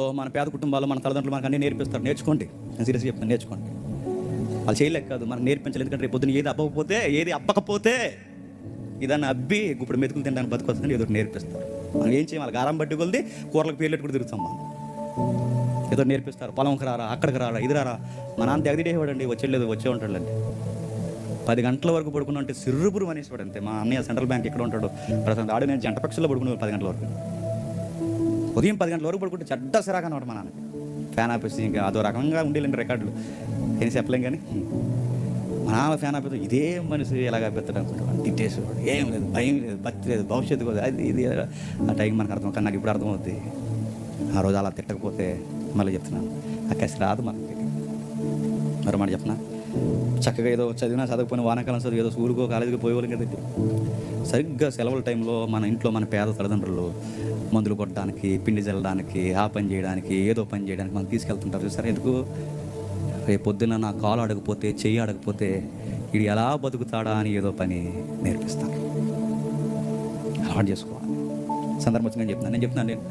మన పేద కుటుంబాలు మన తల్లిదండ్రులు మనకు అన్ని నేర్పిస్తారు. నేర్చుకోండి. నేను సీరియస్గా చెప్తాను నేర్చుకోండి. వాళ్ళు చేయలేక కాదు మనం నేర్పించాలి. ఎందుకంటే రేపు పొద్దున ఏది అప్పకపోతే ఏది అప్పకపోతే ఇదాన్ని అబ్బి ఇప్పుడు మెతుకులు తినడానికి బతుకొస్తుందని ఏదో ఒకటి నేర్పిస్తారు. మనం ఏం చేయాలి గారం ఆరం బట్టి కొలిది కూరలకు పేర్లు కూడా తిరుగుతాం మనం. ఏదో నేర్పిస్తారు. పొలంకి రారా అక్కడికి రారా ఇది రారా. మా నాన్న తెగదిడేవాడండి వచ్చేలేదు వచ్చే ఉంటాడండి పది గంటల వరకు పడుకున్నా అంటే సిర్రుపురు అనేసివాడు అంతే. మా అన్నయ్య సెంట్రల్ బ్యాంక్ ఎక్కడ ఉంటాడు ప్రస్తుతం ఆడు నేను జంట పక్షుల్లో పడుకున్నాడు పది గంటల వరకు. ఉదయం పది గంటల వరకు పడుకుంటే చెడ్డ సిరాగా అనమాట మా నాన్నకి. ఫ్యాన్ ఆపేసి ఇంకా అదో రకంగా ఉండేలేండి రికార్డులు ఏం చెప్పలేం కానీ. మా నాన్న ఫ్యాన్ ఆపేది ఇదే మనిషి ఎలాగ ఆపేస్తాడు అనుకుంటాడు. తిట్టేసేవాడు. ఏం లేదు భయం లేదు భక్తి లేదు భవిష్యత్తు కూడా అది ఇది ఆ టైం మనకు అర్థం కానీ నాకు ఇప్పుడు అర్థమవుద్ది. ఆ రోజు అలా తిట్టకపోతే మళ్ళీ చెప్తున్నాను. ఆ కసి రాదు మనకి. మరో మాట చెప్పనా చక్కగా ఏదో చదివినా చదవకపోయినా వానాకాలం చదివి ఏదో స్కూల్కో కాలేజీకి పోయేవాళ్ళం కదండి సరిగ్గా సెలవుల టైంలో మన ఇంట్లో మన పేద తల్లిదండ్రులు మందులు కొట్టడానికి పిండి చల్లడానికి ఆ పని చేయడానికి ఏదో పని చేయడానికి మనం తీసుకెళ్తుంటారు చూసారా? ఎందుకు? రేపు పొద్దున్న నా కాలు అడగపోతే చెయ్యి అడగపోతే ఇది ఎలా బతుకుతాడా అని ఏదో పని నేర్పిస్తాను అలవాటు చేసుకోవాలి. సందర్భంగా చెప్తున్నాను. నేను చెప్తున్నాను నేను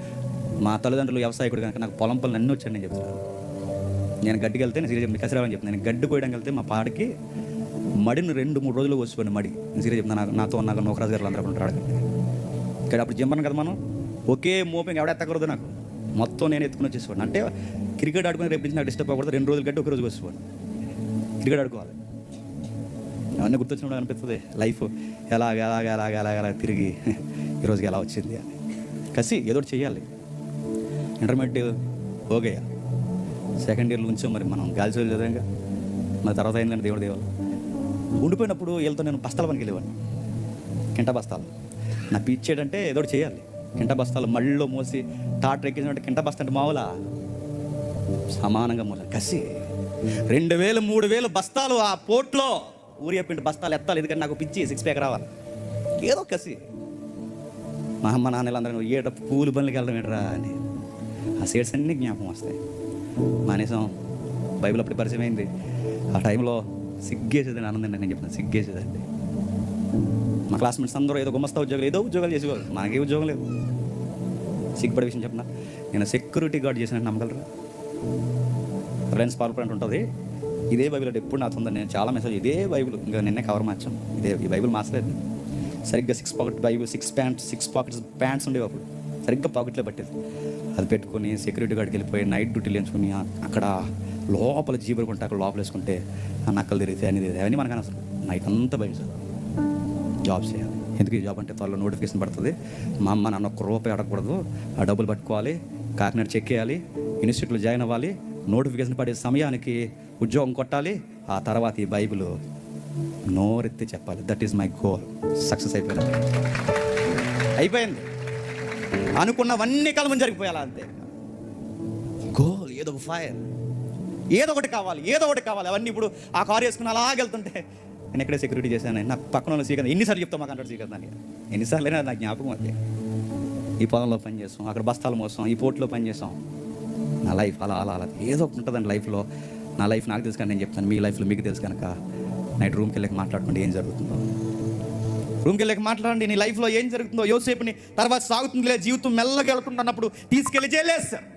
మా తల్లిదండ్రులు వ్యవసాయకుడు కనుక నాకు పొలం పనులు అన్నీ వచ్చాను నేను చెప్తున్నాను. నేను గడ్డికి వెళ్తే నేను సీరియస్ చెప్పి కసిరావని చెప్తాను నేను గడ్డి కోయడానికి వెళ్తే మా పాడికి మడిని రెండు మూడు రోజులు వచ్చిపోయింది మడి. నేను సీరియస్ చెప్తాను నాకు నాతో నాకు నోకరాజు గారు అందరూ ఉంటారు ఇక్కడ అప్పుడు జిమ్మను కదా మనం? ఒకే మోపింగ్ ఎవడ ఎత్తకూడదు నాకు. మొత్తం నేను ఎత్తుకుని వచ్చేసుకోండి. అంటే క్రికెట్ ఆడుకుని రేపు నుంచి నాకు డిస్టర్బ్ అవ్వకూడదు. రెండు రోజులు గట్టి ఒక రోజు వచ్చేవాడిని క్రికెట్ ఆడుకోవాలి. అవన్నీ గుర్తొచ్చినప్పుడు అనిపిస్తుంది. లైఫ్ ఎలాగ ఎలాగ ఎలాగ ఎలాగ ఎలాగ తిరిగి ఈరోజుకి ఎలా వచ్చింది అని. కసి ఏదో చేయాలి ఇంటర్మీడియట్ ఓకే. సెకండ్ ఇయర్లో ఉంచాం మరి మనం గాలి చదువు చదివాక మరి తర్వాత ఏంటంటే దేవుడు దేవాలి. ఉండిపోయినప్పుడు వీళ్ళతో నేను బస్తాల పనికి వెళ్ళేవాడిని. కింట బస్తాలు. నా పిచ్చేటంటే ఏదో ఒకటి చేయాలి. కింట బస్తాలు మళ్ళీలో మోసి టాటర్ ఎక్కించినట్టు కింట బస్తా అంటే మావులా సమానంగా మూల కసి. రెండు వేలు మూడు వేలు బస్తాలు ఆ పోట్లో ఊరియా పిండి బస్తాలు ఎత్తాలి. ఎందుకంటే నాకు పిచ్చి సిక్స్ ప్యాక్ రావాలి. ఏదో కసి. మా అమ్మ నాన్నలందరూ ఏట పూలు పనులకి వెళ్ళడం ఏంట్రా అని. ఆ సీడ్స్ అన్నీ జ్ఞాపకం వస్తాయి. మానేసం. బైబిల్ అప్పుడు పరిచయం అయింది ఆ టైంలో సిగ్గేసేది ఆనందం నేను చెప్తాను. సిగ్గేసేదండి. మా క్లాస్మేట్స్ అందరూ ఏదో గుమస్తా ఉద్యోగాలు ఏదో ఉద్యోగాలు చేసేవారు మనకే ఉద్యోగం లేదు. సిగ్గుపడే విషయం చెప్పిన? నేను సెక్యూరిటీ గార్డ్ చేసిన నమ్మగలరా? ఫ్రెండ్స్ పాల్పడంట్ ఉంటుంది. ఇదే బైబిల్ అంటే ఎప్పుడు నాతో ఉందని నేను చాలా మెసేజ్ ఇదే బైబిల్. ఇంకా నిన్నే కవర్ మార్చాం. ఇదే ఈ బైబిల్ మార్చలేదు. సరిగ్గా six pocket Bible six pants six pockets pants ఉండేవి అప్పుడు. సరిగ్గా పాకెట్లో పట్టేది. అది పెట్టుకొని సెక్యూరిటీ గార్డ్కి వెళ్ళిపోయి నైట్ డ్యూటీలు ఎంచుకుని అక్కడ లోపల జీబులు కొంటే అక్కడ లోపల వేసుకుంటే ఆ నక్కలు తిరిగితే అని తిరిగితే అవన్నీ మనకు అసలు నైట్ అంతా బయట జాబ్ చేయాలి. ఎందుకు ఈ జాబ్ అంటే త్వరలో నోటిఫికేషన్ పడుతుంది. మా అమ్మ నాన్న ఒక్క రూపాయి అడగకూడదు. ఆ డబ్బులు పట్టుకోవాలి కాకినాడ చెక్ చేయాలి ఇన్స్టిట్యూట్లో జాయిన్ అవ్వాలి నోటిఫికేషన్ పడే సమయానికి ఉద్యోగం కొట్టాలి ఆ తర్వాత ఈ బైబిల్ నోరెత్తి చెప్పాలి. That is my goal success అయిపోయింది. అయిపోయింది. అనుకున్నవన్నీ కలమం జరిగిపోయాలా అంతే. గోల్ ఏదో ఒక ఫైర్ ఏదో ఒకటి కావాలి ఏదో ఒకటి కావాలి. అవన్నీ ఇప్పుడు ఆ కారు వేసుకుని అలాగెళ్తుంటే నేను ఎక్కడే సెక్యూరిటీ చేశాను. నాకు పక్కన ఉన్న సీకర్ ఎన్నిసార్లు చెప్తాం మాకు అంటాడు సీకర్ దాన్ని ఎన్నిసార్లు అయినా నాకు జ్ఞాపకం అది. ఈ పొలంలో పని చేస్తాం అక్కడ బస్తాలు మోస్తాం ఈ పోర్ట్లో పని చేస్తాం. నా లైఫ్ అలా అలా అలా. ఏదో ఒకటి ఉంటుందండి లైఫ్లో నా లైఫ్ నాకు తెలుసు కానీ నేను చెప్తాను. మీ లైఫ్లో మీకు తెలుసు కనుక. నైట్ రూమ్కి వెళ్ళక మాట్లాడుకుంటే ఏం జరుగుతుందో. రూమ్కి వెళ్ళక మాట్లాడండి నీ లైఫ్లో ఏం జరుగుతుందో యోసేపుని తర్వాత సాగుతుందిలే జీవితం మెల్లగా వెళ్తుంటున్నప్పుడు తీసుకెళ్ళి జైలేస్తారు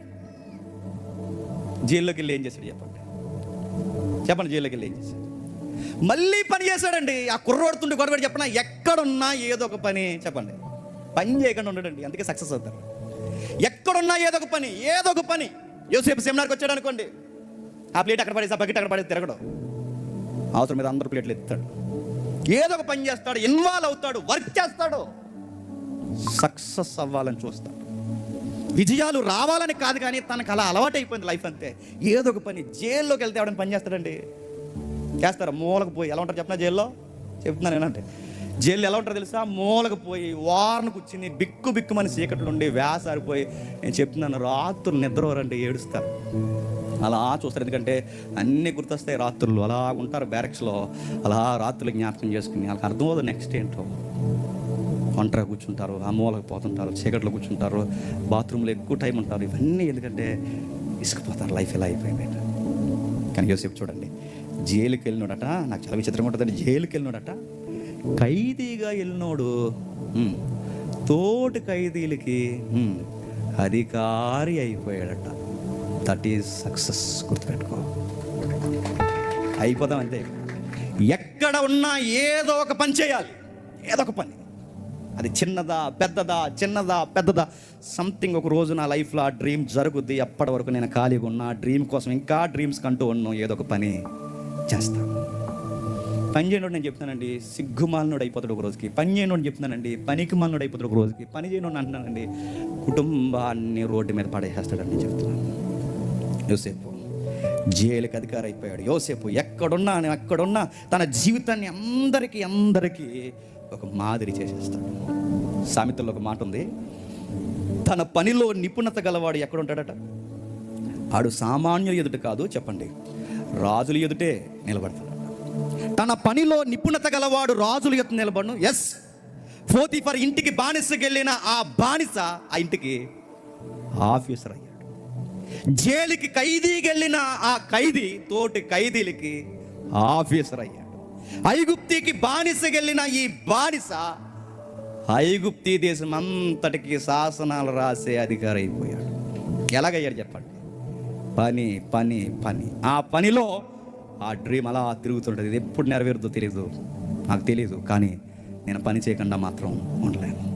జైల్లోకి వెళ్ళి ఏం చేశాడు చెప్పండి? చెప్పండి జైల్లోకి వెళ్ళి ఏం చేశాడు? మళ్ళీ పని చేశాడండి. ఆ కుర్రోడుతుండే గొడవ చెప్పిన ఎక్కడున్నా ఏదో ఒక పని చెప్పండి. పని చేయకుండా ఉండడండి అందుకే సక్సెస్ అవుతారు. ఎక్కడున్నా ఏదో ఒక పని ఏదో ఒక పని. యోసేపు సెమినార్కి వచ్చాడు అనుకోండి. ఆ ప్లేట్ అక్కడ పడేసి ఆ బకెట్ అక్కడ పడేసి తిరగడం. అవసరం మీద అందరు ప్లేట్లు ఎత్తాడు ఏదో ఒక పని చేస్తాడు ఇన్వాల్వ్ అవుతాడు వర్క్ చేస్తాడు. సక్సెస్ అవ్వాలని చూస్తాడు. విజయాలు రావాలని కాదు కానీ తనకు అలా అలవాటైపోయింది లైఫ్ అంతే. ఏదో ఒక పని జైల్లోకి వెళ్తే ఆవిడని పని చేస్తాడండి? చేస్తారు? మూలకు పోయి ఎలా ఉంటారు చెప్పిన జైల్లో? చెప్తున్నాను ఏంటంటే జైల్లో ఎలా ఉంటారో తెలుసా? మూలకు పోయి వారను కూర్చుని బిక్కు బిక్కుమని చీకట్లు ఉండి వేసారిపోయి నేను చెప్తున్నాను రాత్రులు నిద్రవరండి ఏడుస్తారు. అలా చూస్తారు. ఎందుకంటే అన్నీ గుర్తొస్తాయి రాత్రులు. అలా ఉంటారు బ్యారక్స్లో. అలా రాత్రులు జ్ఞాపకం చేసుకుని వాళ్ళకి అర్థమవుతుంది నెక్స్ట్ ఏంటో. ఒంటరిగా కూర్చుంటారు ఆ మూలకు పోతుంటారు చీకట్లో కూర్చుంటారు బాత్రూంలో ఎక్కువ టైం ఉంటారు. ఇవన్నీ ఎందుకంటే ఇసుకుపోతారు. లైఫ్ ఎలా అయిపోయింది కానీ యోసేపు చూడండి. జైలుకి వెళ్ళినోడట. నాకు చాలా విచిత్రంగా ఉంటుందండి. జైలుకి వెళ్ళినోడట. ఖైదీగా వెళ్ళినోడు. తోటి ఖైదీలకి అధికారి అయిపోయాడట. దట్ ఈజ్ సక్సెస్ గుర్తుపెట్టుకో. అయిపోదాం అంతే. ఎక్కడ ఉన్నా ఏదో ఒక పని చేయాలి. ఏదో ఒక పని. అది చిన్నదా పెద్దదా చిన్నదా పెద్దదా. సంథింగ్ ఒక రోజు నా లైఫ్లో ఆ డ్రీమ్ జరుగుద్ది. అప్పటి వరకు నేను ఖాళీగా ఉన్నా డ్రీమ్ కోసం ఇంకా డ్రీమ్స్ కంటూ ఉన్నాం ఏదో ఒక పని చేస్తాను పని చేయనోడు నేను చెప్తానండి సిగ్గుమాలనుడు అయిపోతాడు ఒక రోజుకి. పని చేయనోడు చెప్తున్నానండి పనికి మాలనుడు అయిపోతాడు ఒక రోజుకి. పని చేయనోడు అంటున్నానండి కుటుంబాన్ని రోడ్డు మీద పడేసేస్తాడని చెప్తున్నాను. యోసేపు. జైలుకి అధికారి అయిపోయాడు. యోసేపు ఎక్కడున్నా ఎక్కడున్నా తన జీవితాన్ని అందరికీ అందరికీ ఒక మాదిరి చేసేస్తాడు. సామెతల్లో ఒక మాట ఉంది. తన పనిలో నిపుణత గలవాడు ఎక్కడుంటాడట? ఆడు సామాన్యుల ఎదుట కాదు చెప్పండి. రాజుల ఎదుటే నిలబడతాడు. తన పనిలో నిపుణత గలవాడు రాజుల ఎదుట నిలబడను? ఎస్ ఫోతిఫర్ ఇంటికి బానిసకెళ్ళిన ఆ బానిస ఆ ఇంటికి ఆఫీసర్ అయ్యాడు. జైలుకి ఖైదీకి వెళ్ళిన ఆ ఖైదీ తోటి ఖైదీలకి ఆఫీసర్ అయ్యాడు. ఐగుప్తికి బానిసకెళ్ళిన ఈ బానిస ఐగుప్తి దేశం అంతటికి శాసనాలు రాసే అధికారి అయిపోయాడు ఎలాగయ్యాడు చెప్పండి? పని పని పని. ఆ పనిలో ఆ డ్రీమ్ అలా తిరుగుతుంటుంది. ఎప్పుడు నెరవేరుతో తెలియదు నాకు తెలియదు కానీ నేను పని చేయకుండా మాత్రం ఉండలేను.